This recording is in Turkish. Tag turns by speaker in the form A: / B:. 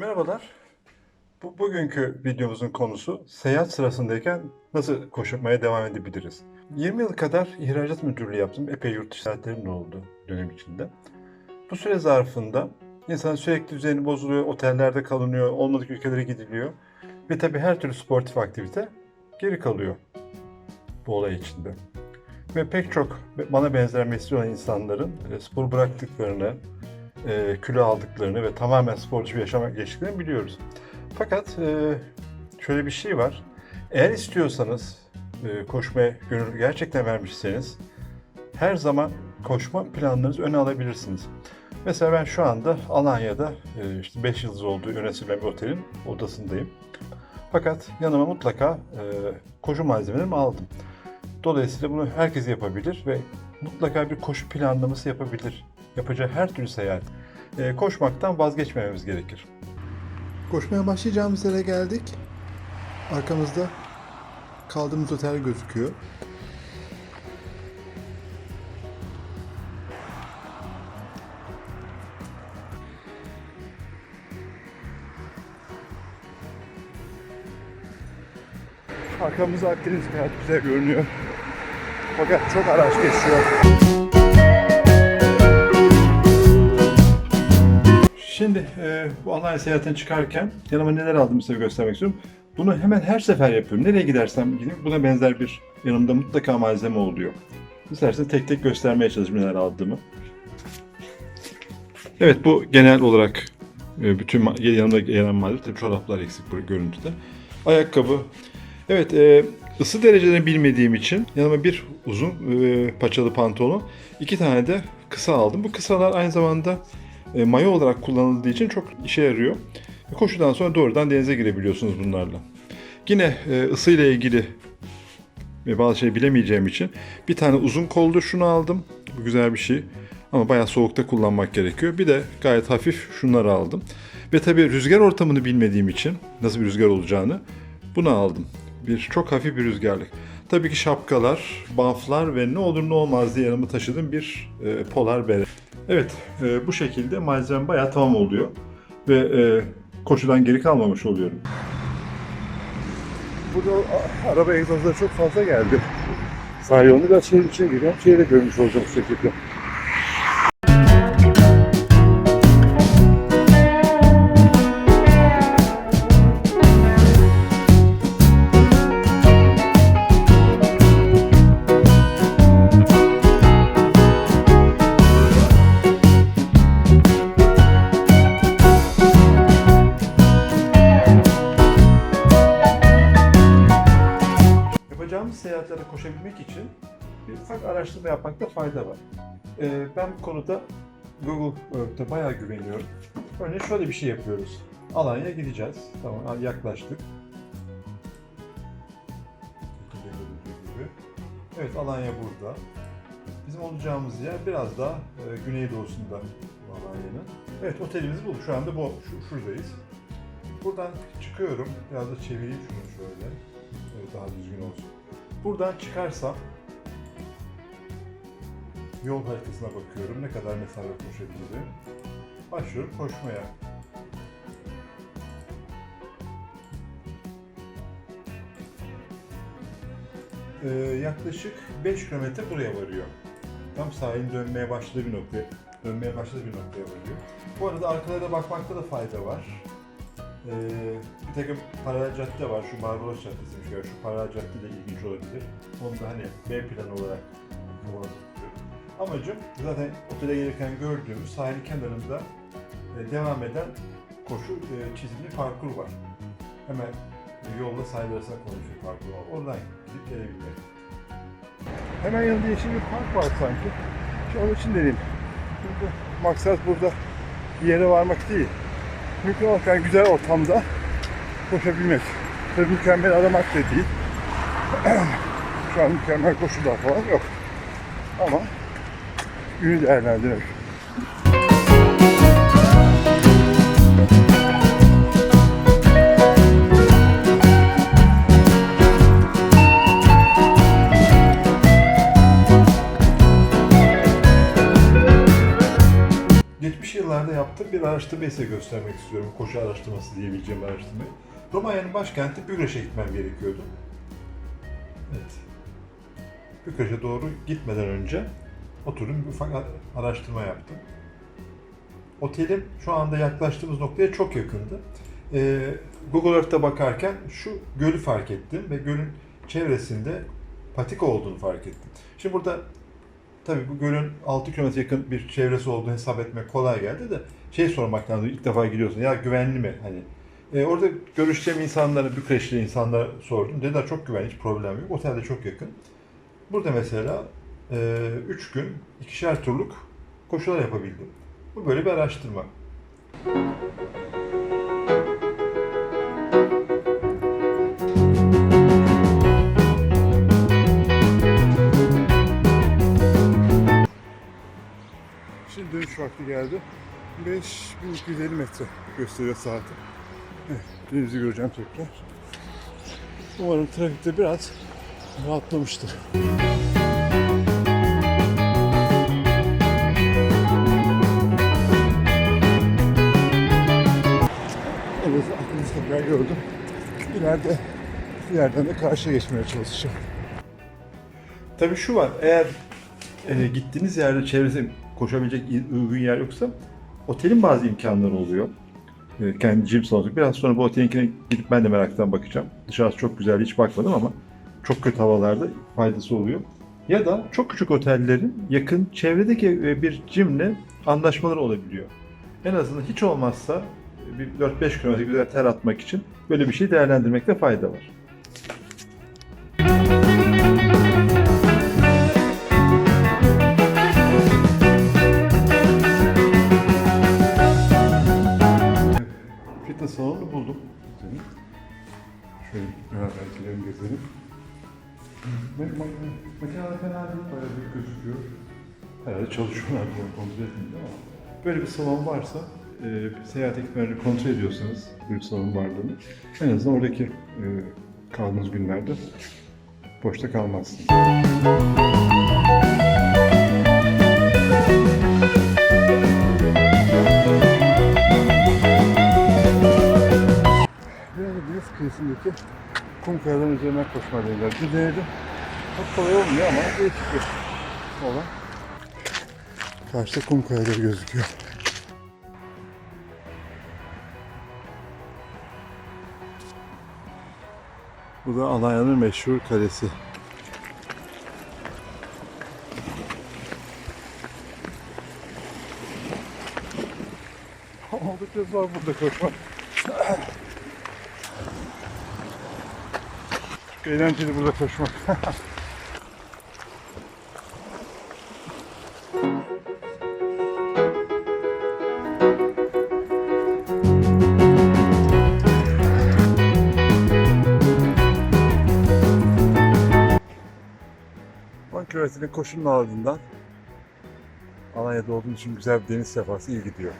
A: Merhabalar. Bu, bugünkü videomuzun konusu seyahat sırasındayken nasıl koşmaya devam edebiliriz? 20 yıl kadar ihracat müdürlüğü yaptım. Epey yurt dışı seyahatlerim de oldu dönem içinde. Bu süre zarfında insan sürekli düzeni bozuluyor, otellerde kalınıyor, olmadık ülkelere gidiliyor. Ve tabii her türlü sportif aktivite geri kalıyor bu olay içinde. Ve pek çok bana benzer mesleği olan insanların e, spor bıraktıklarını, e, kilo aldıklarını ve tamamen sporcu bir yaşama geçtiklerini biliyoruz. Fakat e, şöyle bir şey var. Eğer istiyorsanız e, koşmaya gönül gerçekten vermişseniz her zaman koşma planlarınızı öne alabilirsiniz. Mesela ben şu anda Alanya'da e, işte 5 yıldız olduğu yönetilen bir otelin odasındayım. Fakat yanıma mutlaka e, koşu malzemelerimi aldım. Dolayısıyla bunu herkes yapabilir ve mutlaka bir koşu planlaması yapabilir. Yapacağı her türlü seyahat. E, koşmaktan vazgeçmememiz gerekir.
B: Koşmaya başlayacağımız yere geldik. Arkamızda kaldığımız otel gözüküyor. Arkamızda Akdeniz gayet güzel görünüyor. Fakat çok araç geçiyor.
A: Şimdi e, bu Alanya seyahatine çıkarken yanıma neler aldığımı size göstermek istiyorum. Bunu hemen her sefer yapıyorum. Nereye gidersem gideyim buna benzer bir yanımda mutlaka malzeme oluyor. İsterseniz tek tek göstermeye çalışayım neler aldığımı. Evet bu genel olarak e, bütün yanımda gelen malzeme. Tabii çoraplar eksik bu görüntüde. Ayakkabı. Evet e, ısı derecelerini bilmediğim için yanıma bir uzun e, paçalı pantolon, iki tane de kısa aldım. Bu kısalar aynı zamanda e, mayo olarak kullanıldığı için çok işe yarıyor. Koşudan sonra doğrudan denize girebiliyorsunuz bunlarla. Yine e, ısı ile ilgili ve bazı şey bilemeyeceğim için bir tane uzun kollu şunu aldım. Bu güzel bir şey. Ama bayağı soğukta kullanmak gerekiyor. Bir de gayet hafif şunları aldım. Ve tabii rüzgar ortamını bilmediğim için nasıl bir rüzgar olacağını bunu aldım. Bir çok hafif bir rüzgarlık. Tabii ki şapkalar, baflar ve ne olur ne olmaz diye yanımı taşıdığım bir e, polar bere. Evet, e, bu şekilde malzemem bayağı tamam oluyor. Ve e, koşudan geri kalmamış oluyorum.
B: Burada araba egzozları çok fazla geldi. Sağ yolunu da şehir içine giriyorum. De görmüş olacağım bu şekilde.
A: Ufak araştırma yapmakta fayda var. Ee, ben bu konuda Google Earth'e bayağı güveniyorum. Örneğin şöyle bir şey yapıyoruz. Alanya'ya gideceğiz. Tamam yaklaştık. Evet Alanya burada. Bizim olacağımız yer biraz daha e, güneydoğusunda Alanya'nın. Evet otelimizi bulduk. Şu anda bu, şu, şuradayız. Buradan çıkıyorum. Biraz da çevireyim şunu şöyle. Evet, daha düzgün olsun. Buradan çıkarsam yol haritasına bakıyorum. Ne kadar mesafe koşabilirim. Başlıyorum koşmaya. Ee, yaklaşık 5 kilometre buraya varıyor. Tam sahilin dönmeye başladığı bir noktaya, dönmeye başladığı bir noktaya varıyor. Bu arada arkalara bakmakta da fayda var. Ee, bir takım paralel cadde var. Şu Barbaros Caddesi'miş. Yani şu paralel cadde de ilginç olabilir. Onu da hani B planı olarak tutuyorum. Amacım zaten otele gelirken gördüğümüz sahil kenarında e, devam eden koşu e, çizgili parkur var. Hemen yolda sahil arasında konulan bir parkur var. Oradan gidip gelebilmek.
B: Hemen yanında yeşil bir park var sanki. Şu onun için dedim. Burada, maksat burada bir yere varmak değil. Mümkün olurken güzel ortamda koşabilmek. Tabii mükemmel aramak da değil. Şu an mükemmel koşular falan yok. Ama günü değerlendirmek.
A: Geçmiş yıllarda yaptığım bir araştırmayı size göstermek istiyorum. Koşu araştırması diyebileceğim araştırmayı. Romanya'nın başkenti Bükreş'e gitmem gerekiyordu. Evet. Bükreş'e doğru gitmeden önce oturdum bir ufak araştırma yaptım. Otelim şu anda yaklaştığımız noktaya çok yakındı. Ee, Google Earth'te bakarken şu gölü fark ettim ve gölün çevresinde patika olduğunu fark ettim. Şimdi burada tabii bu gölün 6 kilometre yakın bir çevresi olduğunu hesap etmek kolay geldi de şey sormak lazım ilk defa gidiyorsun ya güvenli mi hani Ee, orada görüşeceğim insanlara, Bükreşli insanlara sordum. Dediler çok güvenli, hiç problem yok. Otel de çok yakın. Burada mesela 3 gün ikişer turluk koşular yapabildim. Bu böyle bir araştırma.
B: Şimdi dönüş vakti geldi. 5250 metre gösteriyor saati. Evet, denizi göreceğim tekrar. Umarım trafikte biraz rahatlamıştır. Gördüm. İleride bir yerden de karşıya geçmeye çalışacağım.
A: Tabii şu var, eğer e, gittiğiniz yerde çevresi koşabilecek uygun yer yoksa otelin bazı imkanları oluyor. E, kendi gym salonu. Biraz sonra bu otelinkine gidip ben de meraktan bakacağım. Dışarısı çok güzel, hiç bakmadım ama çok kötü havalarda faydası oluyor. Ya da çok küçük otellerin yakın çevredeki e, bir gymle anlaşmaları olabiliyor. En azından hiç olmazsa bir 4-5 kilometre güzel ter atmak için böyle bir şey değerlendirmekte fayda var. Fitness salonu buldum. Şöyle beraber gidelim gezelim. Ma- ma- Makineler fena değil, bayağı büyük gözüküyor. Herhalde çalışıyorlar kontrol etmiyor ama. Böyle bir salon varsa, seyahat ekiplerini kontrol ediyorsanız salon varlığını, en azından oradaki e, kaldığınız günlerde boşta kalmazsınız.
B: Deniz kıyısındaki kum kayaların üzerinden koşma deneyler. Bir denedim. Çok kolay olmuyor ama değişik bir olan. Karşıda kum kayaları gözüküyor. Bu da Alanya'nın meşhur kalesi. Oldukça zor burada koşmak. Çok eğlenceli burada koşmak. Kilometrenin koşunun ardından Alanya'da olduğum için güzel bir deniz sefası iyi gidiyor.